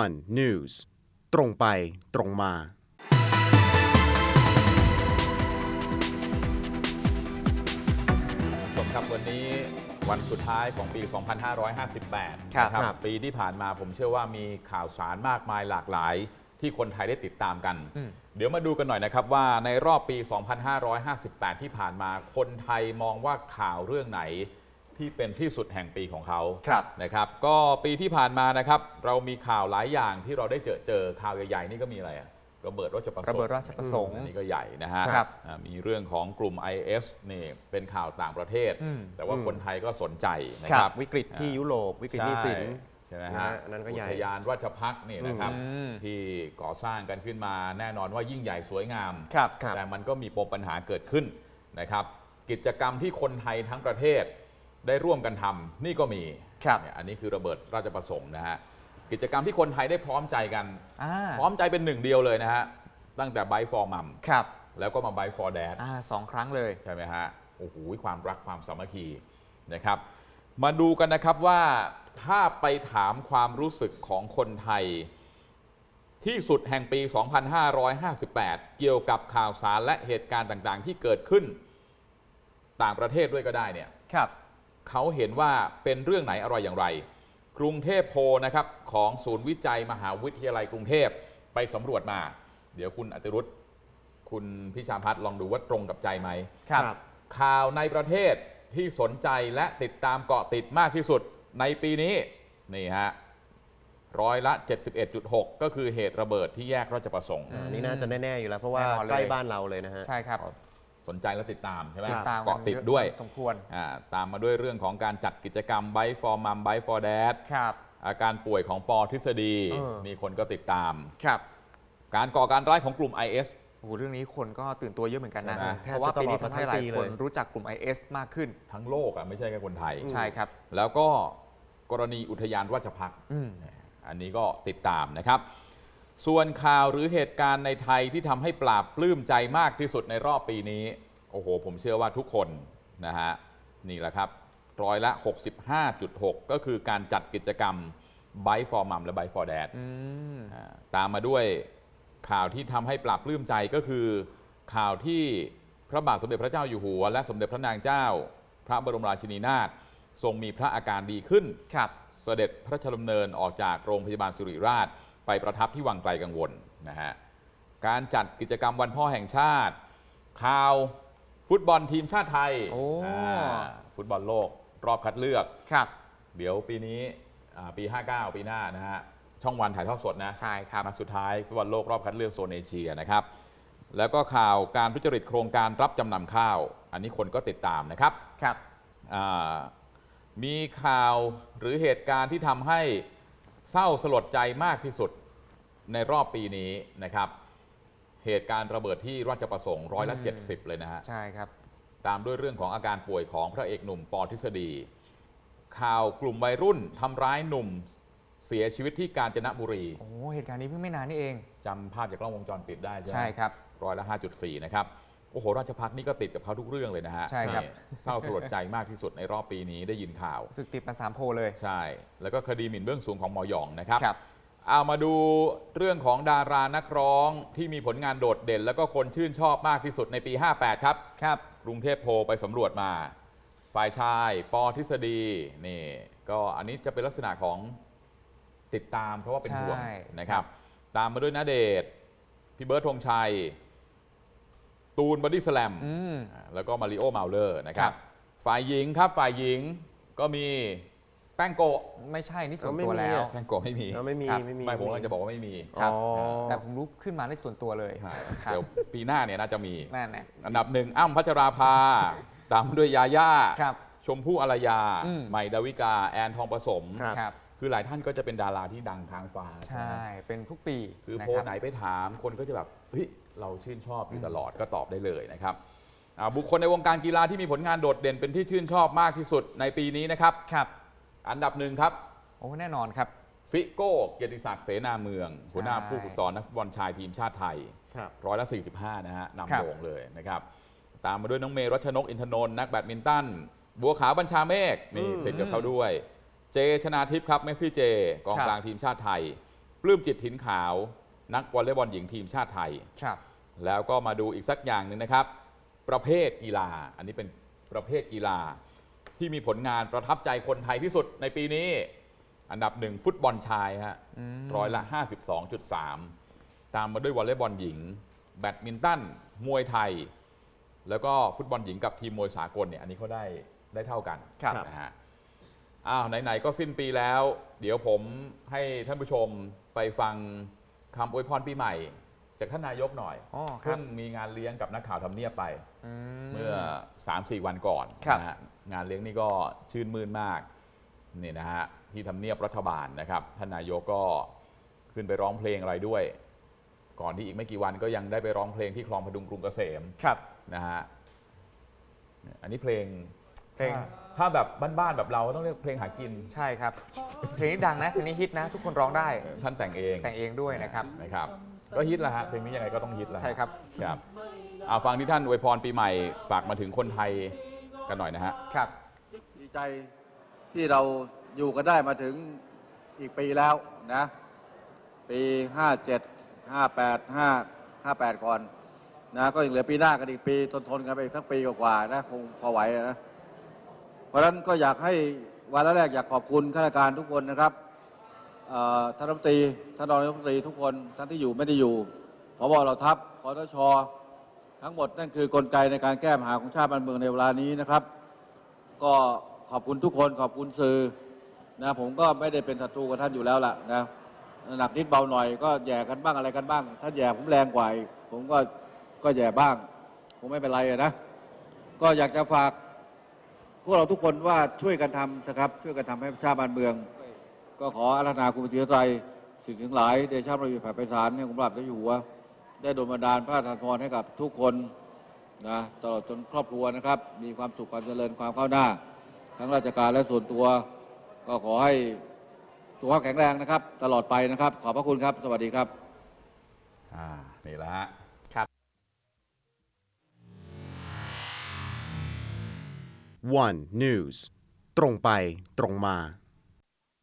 one news ตรงไปตรงมา ผู้ชมครับวันนี้วันสุดท้ายของปี 2558ครับนะครับ ปีที่ผ่านมาผมเชื่อว่ามีข่าวสารมากมายหลากหลาย ที่คนไทยได้ติดตามกัน อืม เดี๋ยวมาดูกันหน่อยนะครับว่าในรอบปี 2558 ที่ผ่านมาคนไทยมองว่าข่าวเรื่องไหน ที่เป็นที่สุดแห่งปีของเขาครับนะครับ ก็ปีที่ผ่านมานะครับ เรามีข่าวหลายอย่างที่เราได้เจอเจอข่าวใหญ่ๆ นี่ก็มีอะไรอะระเบิดราชประสงค์ระเบิดราชประสงค์อันนี้ก็ใหญ่นะฮะครับอ่ามีเรื่องของกลุ่ม IS นี่เป็นข่าวต่างประเทศ อืม แต่ว่าอืมคนไทยก็สนใจนะครัครับบ วิกฤตที่ยุโรปวิกฤตหนี้สิน ใช่ไหมนะฮะฮะอันนั้นก็ใหญ่ อุทยานราชพักษ์นี่นะครับอืม ที่ก่อสร้างกันขึ้นมาแน่นอนว่ายิ่งใหญ่สวยงาม ครับ แต่มันก็มีปมปัญหาเกิดขึ้นนะครับ กิจกรรมที่คนไทยทั้งประเทศ ได้ร่วมกันทำนี่ก็มีครับเนี่ยอันนี้คือระเบิดราชประสงค์นะฮะกิจกรรมที่คนไทยได้พร้อมใจกันอ่าพร้อมใจเป็นหนึ่งเดียวเลยนะฮะตั้งแต่ไบฟอร์มัมครับ แล้วก็มาไบฟอร์แดดอ่าสองครั้งเลยใช่ไหมฮะโอ้โหความรักความสามัคคีนะครับ มาดูกันนะครับว่าถ้าไปถามความรู้สึกของคนไทย ที่สุดแห่งปี 2558 เกี่ยวกับข่าวสารและเหตุการณ์ต่างๆ ที่เกิดขึ้น ต่างประเทศด้วยก็ได้เนี่ยครับ เขาเห็นว่าเป็นเรื่องไหนอะไรอย่างไร กรุงเทพโพลนะครับของศูนย์วิจัยมหาวิทยาลัยกรุงเทพไปสำรวจมา เดี๋ยวคุณอติรุธคุณพิชาพัฒน์ลองดูว่าตรงกับใจไหมครับ ข่าวในประเทศที่สนใจและติดตามเกาะติดมากที่สุดในปีนี้นี่ฮะร้อยละ 71.6 ก็คือเหตุระเบิดที่แยกราชประสงค์ อันนี้น่าจะแน่ ๆ อยู่แล้ว เพราะว่าแน่นอนเลย ใกล้บ้านเราเลยนะฮะ ใช่ครับส นใจและติดตามใช่ไหมติดตามเกาะติดด้วยสมควร อ่าตามมาด้วยเรื่องของการจัดกิจกรรม Bike for Mom Bike for Dad ครับ อาการป่วยของปอทฤษฎีเออ มีคนก็ติดตาม ครับการก่อการร้ายของกลุ่ม IS โอ้โหเรื่องนี้คนก็ตื่นตัวเยอะเหมือนกันนะ ใช่ไหมเพราะว่าปีนี้ทำให้หลายแทบจะตลอดมาทั้งปีเลยคนรู้จักกลุ่ม IS มากขึ้น ทั้งโลกอะไม่ใช่แค่คนไทย ใช่ครับ แล้วก็กรณีอุทยานราชพักษ์ อืม อันนี้ก็ติดตามนะครับ ส่วนข่าวหรือเหตุการณ์ในไทยที่ทำให้ปราบปลื้มใจมากที่สุดในรอบปีนี้ โอ้โห ผมเชื่อว่าทุกคนนะฮะนี่แหละครับร้อยละ 65.6 ก็คือการจัดกิจกรรม Bike for Mom และ Bike for Dad อืมอ่าตามมาด้วยข่าวที่ทำให้ปราบปลื้มใจก็คือ ข่าวที่พระบาทสมเด็จพระเจ้าอยู่หัว และสมเด็จพระนางเจ้า พระบรมราชินีนาถทรงมีพระอาการดีขึ้นครับเสด็จพระราชดำเนินออกจากโรงพยาบาลสิริราช ไปประทับที่วังไกลกังวลนะฮะการจัดกิจกรรมวันพ่อแห่งชาติข่าว ฟุตบอลทีมชาติไทยโอ้าฟุตบอลโลกรอบคัดเลือก ครับ เดี๋ยวปีนี้อ่าปี 59 ปีหน้านะฮะ ช่องวันถ่ายทอดสดนะใช่ครับ นัดสุดท้ายฟุตบอลโลกรอบคัดเลือกโซนเอเชียนะครับ แล้วก็ข่าวการทุจริตโครงการรับจำนำข้าว อันนี้คนก็ติดตามนะครับ ครับ อ่ามีข่าวหรือเหตุการณ์ที่ทำให้เศร้าสลดใจมากที่สุดในรอบปีนี้นะครับ เหตุการณ์ระเบิดที่ราชประสงค์ร้อยละอืม70เลยนะฮะ ใช่ครับ ตามด้วยเรื่องของอาการป่วยของพระเอกหนุ่มปอทฤษฎี ข่าวกลุ่มวัยรุ่นทำร้ายหนุ่มเสียชีวิตที่กาญจนบุรีโอ้โหเหตุการณ์นี้เพิ่งไม่นานนี่เอง จำภาพจากกล้องวงจรปิดได้ใช่ไหม ใช่ครับ ร้อยละ 5.4 นะครับ โอ้โห ราชพัฒนี่ก็ติดกับเขาทุกเรื่องเลยนะฮะใช่ครับ นี่เศร้าสลดใจมากที่สุดในรอบปีนี้ได้ยินข่าว รู้สึกติดมาสามโพลเลย ใช่ แล้วก็คดีหมิ่นเบื้องสูงของหมอหยองนะครับ ครับ เอามาดูเรื่องของดารานักร้องที่มีผลงานโดดเด่น แล้วก็คนชื่นชอบมากที่สุดในปี 58 ครับ ครับ กรุงเทพโพลไปสำรวจมา ฝ่ายชายปอทฤษฎีนี่ก็อันนี้จะเป็นลักษณะของติดตามเพราะว่าเป็นห่วงใช่ นะครับ ตามมาด้วยนาเดชน์พี่เบิร์ดธงชัย ตูนบอดี้สแลม อืม แล้วก็มาริโอเมาเลอร์นะครัครับ บ ฝ่ายหญิงครับฝ่ายหญิงก็มี แป้งโกะไม่ใช่นี่ส่วนเอาไม่ตัวมีแล้วอะแป้งโกะไม่มีเอาไม่มีครับ ไม่มี ไม่ผมกำลังจะบอกว่าไม่มีครับ อ๋อ แต่ผมรู้ขึ้นมาได้ส่วนตัวเลยครับครับเดี๋ยวปีหน้าเนี่ยน่าจะมี นั่นแหละอันดับหนึ่งอ้ำพัชราภา ตามด้วยยาย่า ครับ ชมพู่อารยา อืม ใหม่ดาวิกา แอนทองผสม ครับ ครับ คือหลายท่านก็จะเป็นดาราที่ดังทางฟ้าใช่ไหมเป็นทุกปีคือนะโพลรับไหนไปถามคนก็จะแบบเฮ้ยเราชื่นชอบอยู่ตลอดก็ตอบได้เลยนะครับอ่าบุคคลในวงการกีฬาที่มีผลงานโดดเด่นเป็นที่ชื่นชอบมากที่สุดในปีนี้นะครับ ครับ อันดับหนึ่งครับ โอ้แน่นอนครับ ซิโก้เกียรติศักดิ์เสนาเมือง หัวหน้าใช่ผู้ฝึกสอนนักฟุตบอลชายทีมชาติไทยครับร้อยละ 45 นะฮะครันำบโด่งเลยนะครับ ตามมาด้วยน้องเมย์รัชนกอินทนนท์นักแบดมินตัน บัวขาวบัญชาเมฆนี่อืมติดกับเขาด้วย เจชนาทิพย์ครับเมสซี่เจ กองครับกลางทีมชาติไทย ปลื้มจิตถินขาว นักวอลเลย์บอลหญิงทีมชาติไทยครับแล้วก็มาดูอีกสักอย่างหนึ่งนะครับ ประเภทกีฬา อันนี้เป็นประเภทกีฬา ที่มีผลงานประทับใจคนไทยที่สุดในปีนี้ อันดับหนึ่งฟุตบอลชายฮะอืมร้อยละ 52.3 ตามมาด้วยวอลเลย์บอลหญิง แบดมินตันมวยไทย แล้วก็ฟุตบอลหญิงกับทีมมวยสากลเนี่ยอันนี้เขาได้ได้เท่ากันครับนะฮะอ้าวไหนๆก็สิ้นปีแล้ว เดี๋ยวผมให้ท่านผู้ชมไปฟังคำอวยพรปีใหม่ จากท่านนายกหน่อยอ๋อครัเพิ่บงมีงานเลี้ยงกับนักข่าวทำเนียบไปอืมเมื่อ 3-4 วันก่อนครับ นะฮะงานเลี้ยงนี่ก็ชื่นมื่นมากนี่นะฮะที่ทำเนียบรัฐบาลนะครับท่านนายกก็ขึ้นไปร้องเพลงอะไรด้วย ก่อนที่อีกไม่กี่วันก็ยังได้ไปร้องเพลงที่คลองพดุงกรุงเกษมครับนะฮะอันนี้เพลงเพลงถ้าถ้าแบบบ้านๆแบบเราต้องเรียกเพลงหากินใช่ครับเพลงนี้ดังนะเพลงนี้ฮิตนะ ทุกคนร้องได้ท่านแต่งเองแต่งเองด้วยนะครับนะครับ ก็ฮิตแล้วฮะเพลงนี้ยังไงก็ต้องฮิตแล้วใช่ครับครับเอาฟังที่ท่านอวยพรปีใหม่ฝากมาถึงคนไทยกันหน่อยนะฮะครับดีใจที่เราอยู่กันได้มาถึงอีกปีแล้วนะปี57 58 5 58 ก่อนนะก็ยังเหลือปีหน้ากันอีกปีทนทนๆกันไปอีกสักปีกว่าๆนะคงพอไหวนะเพราะฉะนั้นก็อยากให้วันแรกอยากขอบคุณข้าราชการทุกคนนะครับเอ่อ ท่านรัฐมนตรีท่านรองรัฐมนตรีทุกคนท่านที่อยู่ไม่ได้อยู่พบเราทัพคอทชทั้งหมดนั่นคือกลไกในการแก้ปัญหาของชาติบ้านเมืองในเวลานี้นะครับ ก็ขอบคุณทุกคนขอบคุณสื่อนะผมก็ไม่ได้เป็นศัตรูกับท่านอยู่แล้วล่ะนะหนักนิดเบาหน่อยก็แย่กันบ้างอะไรกันบ้างถ้าแย่ผมแรงกว่าผมก็ก็แย่บ้างคงไม่เป็นไรนะก็อยากจะฝากพวกเราทุกคนว่าช่วยกันทำนะครับ ช่วยกันทำให้ชาติบ้านเมือง ก็ขออาราธนาคุณพระศรีไตรสิ่งถึงหลายเดชะพระอยู่แผ่ไพศาลให้คุณพระบาทพระเจ้าอยู่หัว ได้โดนบันดาลพระราชทานพรให้กับทุกคนนะตลอดจนครอบครัวนะครับ มีความสุขความเจริญความก้าวหน้า ทั้งราชการและส่วนตัว ก็ขอให้สุขภาพแข็งแรงนะครับ ตลอดไปนะครับ ขอบพระคุณครับ สวัสดีครับอ่านี่แหละฮะ one news ตรงไปตรงมา